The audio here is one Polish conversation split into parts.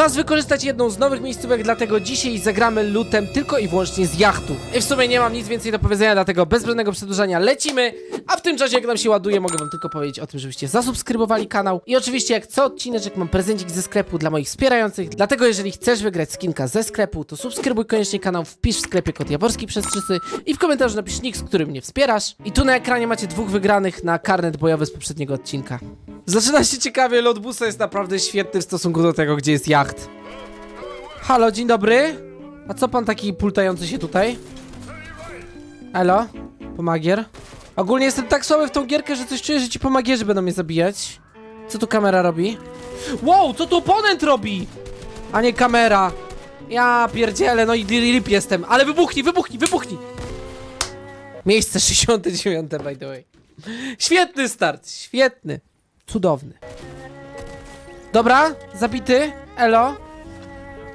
Czas wykorzystać jedną z nowych miejscówek, dlatego dzisiaj zagramy lutem tylko i wyłącznie z jachtu. I w sumie nie mam nic więcej do powiedzenia, dlatego bez zbędnego przedłużania lecimy, a w tym czasie jak nam się ładuje, mogę wam tylko powiedzieć o tym, żebyście zasubskrybowali kanał i oczywiście jak co odcineczek mam prezencik ze sklepu dla moich wspierających, dlatego jeżeli chcesz wygrać skinka ze sklepu, to subskrybuj koniecznie kanał, wpisz w sklepie kod Jaworski przez trzysy i w komentarzu napisz nick, z którym mnie wspierasz. I tu na ekranie macie dwóch wygranych na karnet bojowy z poprzedniego odcinka. Zaczyna się ciekawie, lot busa jest naprawdę świetny w stosunku do tego, gdzie jest jacht. Halo, dzień dobry. A co pan taki pultający się tutaj? Elo? Pomagier? Ogólnie jestem tak słaby w tą gierkę, że coś czuję, że ci pomagierzy będą mnie zabijać. Co tu kamera robi? Wow, co tu oponent robi? A nie kamera. Ja pierdzielę, no i rip jestem. Ale wybuchnij, wybuchnij, wybuchnij. Miejsce 69, by the way. Świetny start, świetny. Cudowny. Dobra, zabity. Elo.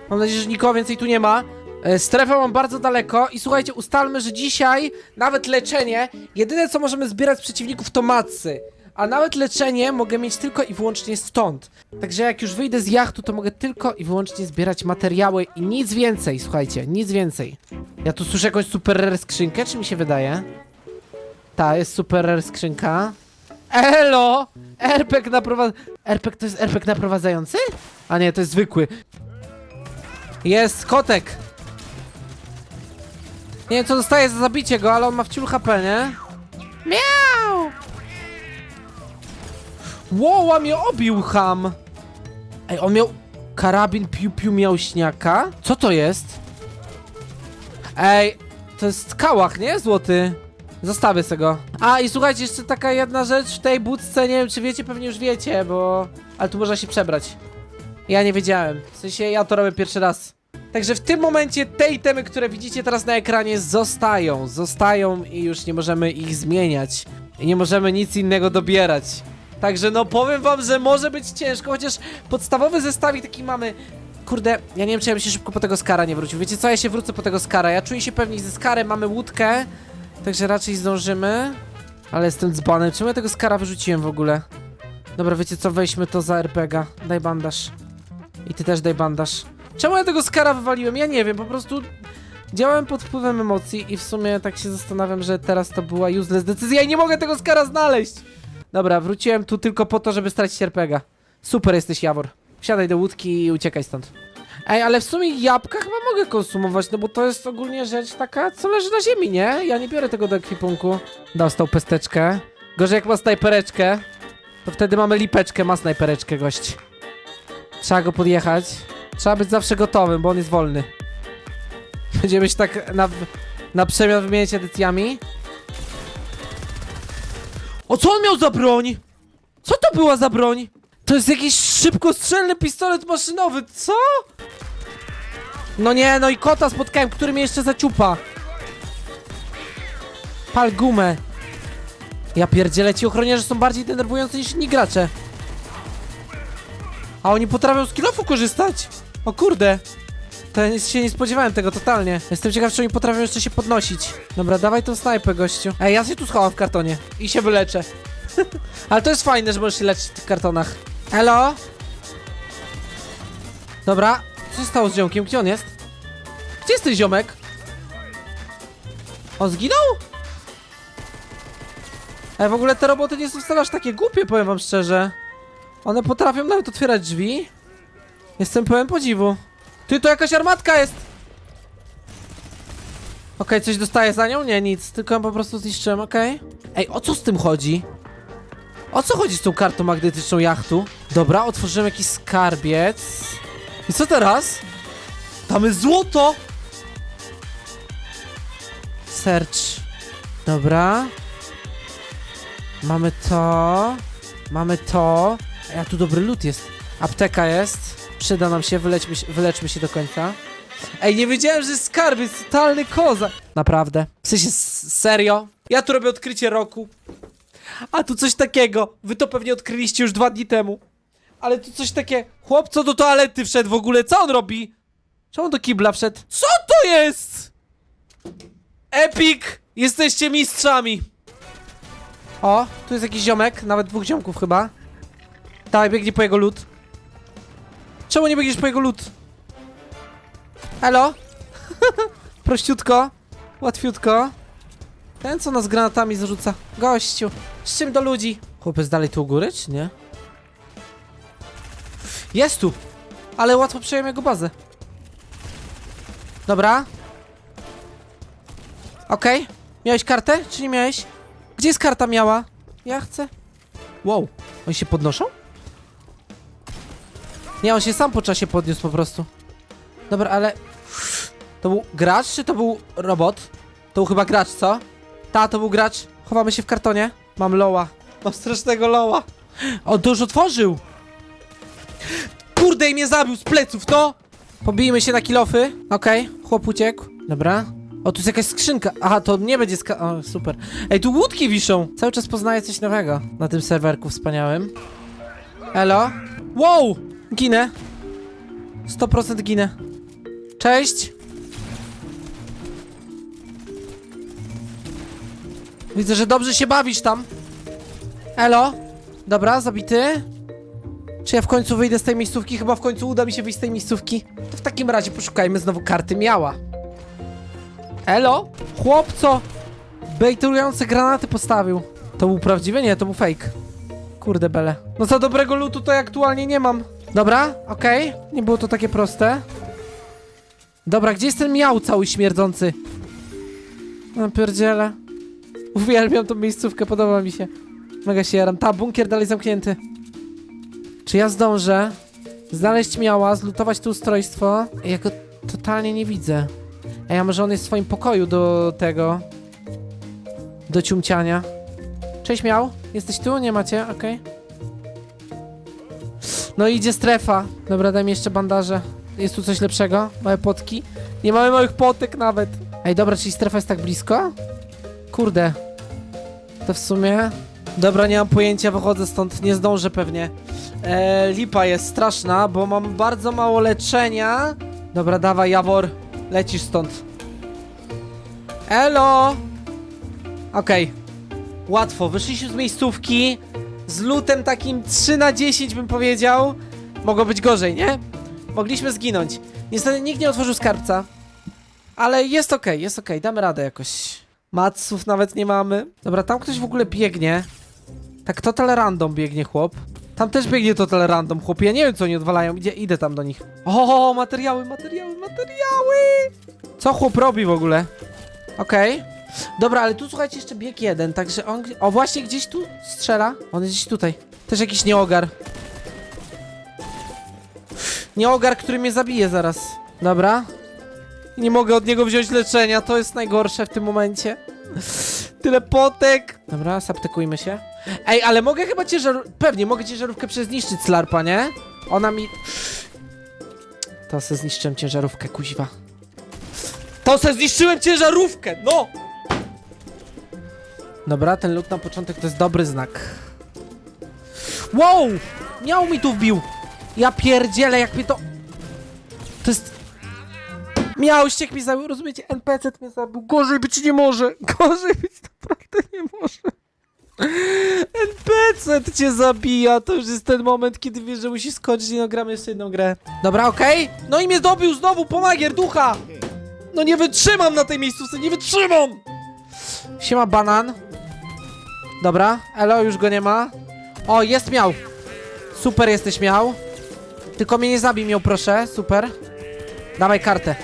Mam nadzieję, że nikogo więcej tu nie ma. E, Strefę mam bardzo daleko i słuchajcie, ustalmy, że dzisiaj nawet leczenie, jedyne co możemy zbierać z przeciwników to macy. A nawet leczenie mogę mieć tylko i wyłącznie stąd. Także jak już wyjdę z jachtu, to mogę tylko i wyłącznie zbierać materiały i nic więcej, słuchajcie, nic więcej. Ja tu słyszę jakąś super rare skrzynkę, czy mi się wydaje? Ta, jest super rare skrzynka. Elo! RPG naprowadza... RPG to jest RPG naprowadzający? A nie, to jest zwykły. Jest kotek. Nie wiem co dostaje za zabicie go, ale on ma wciul HP, nie? Miau! Wow, a mnie obił ham! Ej, on miał... Karabin piu-piu miałśniaka? Co to jest? Ej, to jest kałach, nie? Złoty. Zostawię sobie go. A i słuchajcie, jeszcze taka jedna rzecz w tej budce, nie wiem czy wiecie, pewnie już wiecie, bo... Ale tu można się przebrać. Ja nie wiedziałem. W sensie ja to robię pierwszy raz. Także w tym momencie te itemy, które widzicie teraz na ekranie zostają. Zostają i już nie możemy ich zmieniać. I nie możemy nic innego dobierać. Także no powiem wam, że może być ciężko, chociaż podstawowy zestawik taki mamy. Kurde, ja nie wiem czy ja bym się szybko po tego skara nie wrócił. Wiecie co, ja się wrócę po tego skara. Ja czuję się pewniej ze skarem, mamy łódkę. Także raczej zdążymy. Ale jestem dzbanem. Czemu ja tego skara wyrzuciłem w ogóle? Dobra, wiecie co, weźmy to za RPGa. Daj bandaż. I ty też daj bandaż. Czemu ja tego skara wywaliłem? Ja nie wiem, po prostu działałem pod wpływem emocji i w sumie tak się zastanawiam, że teraz to była useless decyzja i nie mogę tego skara znaleźć. Dobra, wróciłem tu tylko po to, żeby stracić RPGa. Super jesteś, Jawor. Wsiadaj do łódki i uciekaj stąd. Ej, ale w sumie jabłka chyba mogę konsumować, no bo to jest ogólnie rzecz taka, co leży na ziemi, nie? Ja nie biorę tego do ekwipunku. Dostał pesteczkę. Gorzej jak ma snajpereczkę, to wtedy mamy lipeczkę, ma snajpereczkę, gość. Trzeba go podjechać. Trzeba być zawsze gotowym, bo on jest wolny. Będziemy się tak na, na przemian wymieniać edycjami. O co on miał za broń? Co to była za broń? To jest jakiś szybkostrzelny pistolet maszynowy, co? No nie, no i kota spotkałem, który mnie jeszcze zaciupa. Pal gumę. Ja pierdzielę, ci ochroniarze są bardziej denerwujący niż inni gracze. A oni potrafią z kilofu korzystać. O kurde. To się nie spodziewałem tego totalnie. Jestem ciekaw, czy oni potrafią jeszcze się podnosić. Dobra, dawaj tą snajpę, gościu. Ej, ja się tu schowam w kartonie i się wyleczę. Ale to jest fajne, że możesz się leczyć w tych kartonach. Elo? Dobra, co stało z ziomkiem? Gdzie on jest? Gdzie jest ten ziomek? On zginął? Ej, w ogóle te roboty nie są wcale aż takie głupie, powiem wam szczerze. One potrafią nawet otwierać drzwi. Jestem pełen podziwu. Ty, to jakaś armatka jest! Okej, coś dostaję za nią? Nie, nic, tylko ją po prostu zniszczyłem, okej. Ej, o co z tym chodzi? O co chodzi z tą kartą magnetyczną jachtu? Dobra, otworzyłem jakiś skarbiec. I co teraz? Tam jest złoto! Search. Dobra. Mamy to. Mamy to. A tu dobry lód jest. Apteka jest. Przyda nam się, wyleczmy się, wyleczmy się do końca. Ej, nie wiedziałem, że jest skarbiec, totalny koza. Naprawdę. W sensie, serio? Ja tu robię odkrycie roku. A tu coś takiego. Wy to pewnie odkryliście już dwa dni temu. Ale tu coś takie. Chłop, co do toalety wszedł w ogóle? Co on robi? Czemu do kibla wszedł? Co to jest? Epic! Jesteście mistrzami! O, tu jest jakiś ziomek, nawet dwóch ziomków chyba. Dawaj, biegnij po jego lód. Czemu nie biegniesz po jego lód? Elo? Prościutko. Łatwiutko. Ten, co nas granatami zarzuca. Gościu. Z czym do ludzi? Chłopiec dalej tu u góry, czy nie? Jest tu! Ale łatwo przejąłem jego bazę. Dobra. Okej. Miałeś kartę, czy nie miałeś? Gdzie jest karta miała? Ja chcę. Wow. Oni się podnoszą? Nie, on się sam po czasie podniósł po prostu. Dobra, ale... To był gracz, czy to był robot? To był chyba gracz, co? Ta, to był gracz. Chowamy się w kartonie. Mam loła. Mam strasznego loła. On to już otworzył. Kurde, i mnie zabił z pleców, to! Pobijmy się na kilofy. Okej, chłop uciekł. Dobra. O, tu jest jakaś skrzynka. Aha, to nie będzie ska... O, super. Ej, tu łódki wiszą. Cały czas poznaję coś nowego na tym serwerku wspaniałym. Elo? Wow! Ginę. 100% ginę. Cześć. Widzę, że dobrze się bawisz tam. Elo? Dobra, zabity. Czy ja w końcu wyjdę z tej miejscówki? Chyba w końcu uda mi się wyjść z tej miejscówki. To w takim razie poszukajmy znowu karty miała. Elo? Chłopco! Bejtujące granaty postawił. To był prawdziwy? Nie, to był fake. Kurde bele. No za dobrego lutu to ja aktualnie nie mam. Dobra, okej. Nie było to takie proste. Dobra, gdzie jest ten miał cały śmierdzący? No. Uwielbiam tą miejscówkę, podoba mi się. Mega się jaram. Ta, bunkier dalej zamknięty. Czy ja zdążę znaleźć miała, zlutować tu ustrojstwo? Ja go totalnie nie widzę. Ej, a może on jest w swoim pokoju do tego... Do ciumciania. Cześć miał, jesteś tu? Nie macie? Okej. No idzie strefa. Dobra, daj mi jeszcze bandaże. Jest tu coś lepszego? Małe potki? Nie mamy małych potek nawet. Ej, dobra, czyli strefa jest tak blisko? Kurde. To w sumie... Dobra, nie mam pojęcia, wychodzę stąd, nie zdążę pewnie. Eee, lipa jest straszna, bo mam bardzo mało leczenia. Dobra, dawaj, Jawor, lecisz stąd. Elo! Okej. Łatwo, wyszliśmy z miejscówki. Z lutem takim 3 na 10 bym powiedział. Mogło być gorzej, nie? Mogliśmy zginąć. Niestety nikt nie otworzył skarbca. Ale jest okej, jest okej, damy radę jakoś. Matsów nawet nie mamy. Dobra, tam ktoś w ogóle biegnie. Tak total random biegnie chłop. Tam też biegnie total random chłop. Ja nie wiem co oni odwalają. Idzie, idę tam do nich. O, materiały, materiały, materiały! Co chłop robi w ogóle? Okej. Dobra, ale tu słuchajcie jeszcze bieg jeden, także on... O, właśnie gdzieś tu strzela. On jest gdzieś tutaj. Też jakiś nieogar. Nieogar, który mnie zabije zaraz. Dobra. Nie mogę od niego wziąć leczenia, to jest najgorsze w tym momencie. Tyle potek. Dobra, zaptekujmy się. Ej, ale mogę chyba ciężarówkę... Pewnie, mogę ciężarówkę przezniszczyć Slarpa, nie? Ona mi... To se zniszczyłem ciężarówkę, kuźwa. To se zniszczyłem ciężarówkę, no! Dobra, ten lód na początek to jest dobry znak. Wow! Miał mi tu wbił! Ja pierdzielę, jak mnie to... To jest... Miał ściek mi zabił, rozumiecie? NPC mnie zabił. Gorzej być nie może. Gorzej być naprawdę nie może. NPC cię zabija. To już jest ten moment, kiedy wiesz, że musi skończyć i no gramy jeszcze jedną grę. Dobra, okej. No i mnie dobił znowu, pomagier ducha. No nie wytrzymam na tej miejscówce, nie wytrzymam. Siema banan. Dobra, elo, już go nie ma. O, jest miał. Super jesteś miał. Tylko mnie nie zabij miał, proszę. Super. Dawaj kartę.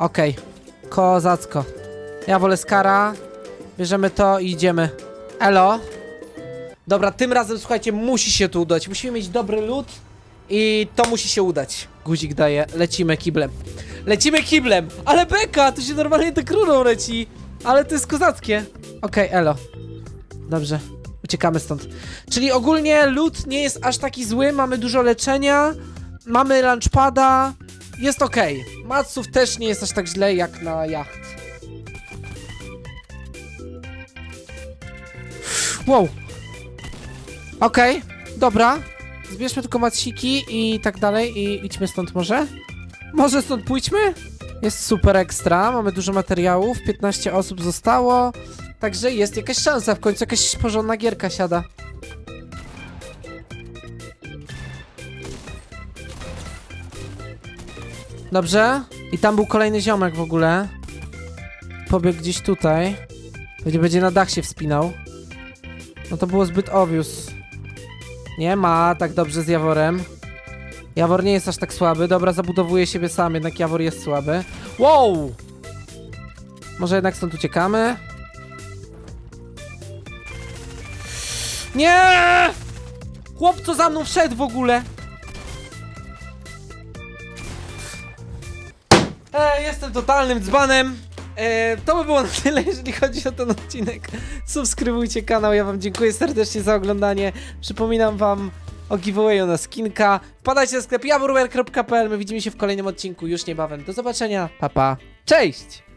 Okej. Kozacko. Ja wolę Skara. Bierzemy to i idziemy. Elo. Dobra, tym razem słuchajcie, musi się tu udać. Musimy mieć dobry lód i to musi się udać. Guzik daje. Lecimy kiblem. Lecimy kiblem! Ale beka! To się normalnie tak runą leci. Ale to jest kozackie. Okej, elo. Dobrze. Uciekamy stąd. Czyli ogólnie lód nie jest aż taki zły. Mamy dużo leczenia. Mamy lunchpada. Jest okej. Matsów też nie jest aż tak źle jak na jacht. Wow. Okej, dobra. Zbierzmy tylko matsiki i tak dalej i idźmy stąd może? Może stąd pójdźmy? Jest super ekstra, mamy dużo materiałów, 15 osób zostało. Także jest jakaś szansa, w końcu jakaś porządna gierka siada. Dobrze. I tam był kolejny ziomek w ogóle. Pobiegł gdzieś tutaj. Będzie, będzie na dach się wspinał. No to było zbyt obvious. Nie ma tak dobrze z Jaworem. Jawor nie jest aż tak słaby. Dobra, zabudowuje siebie sam, jednak Jawor jest słaby. Wow! Może jednak stąd uciekamy? Nie! Chłop, co za mną wszedł w ogóle? E, jestem totalnym dzbanem. E, to by było na tyle, jeżeli chodzi o ten odcinek. Subskrybujcie kanał, ja wam dziękuję serdecznie za oglądanie. Przypominam wam o giveawayu na skinka. Wpadajcie na sklep jaworwer.pl, my widzimy się w kolejnym odcinku już niebawem. Do zobaczenia, pa pa, cześć!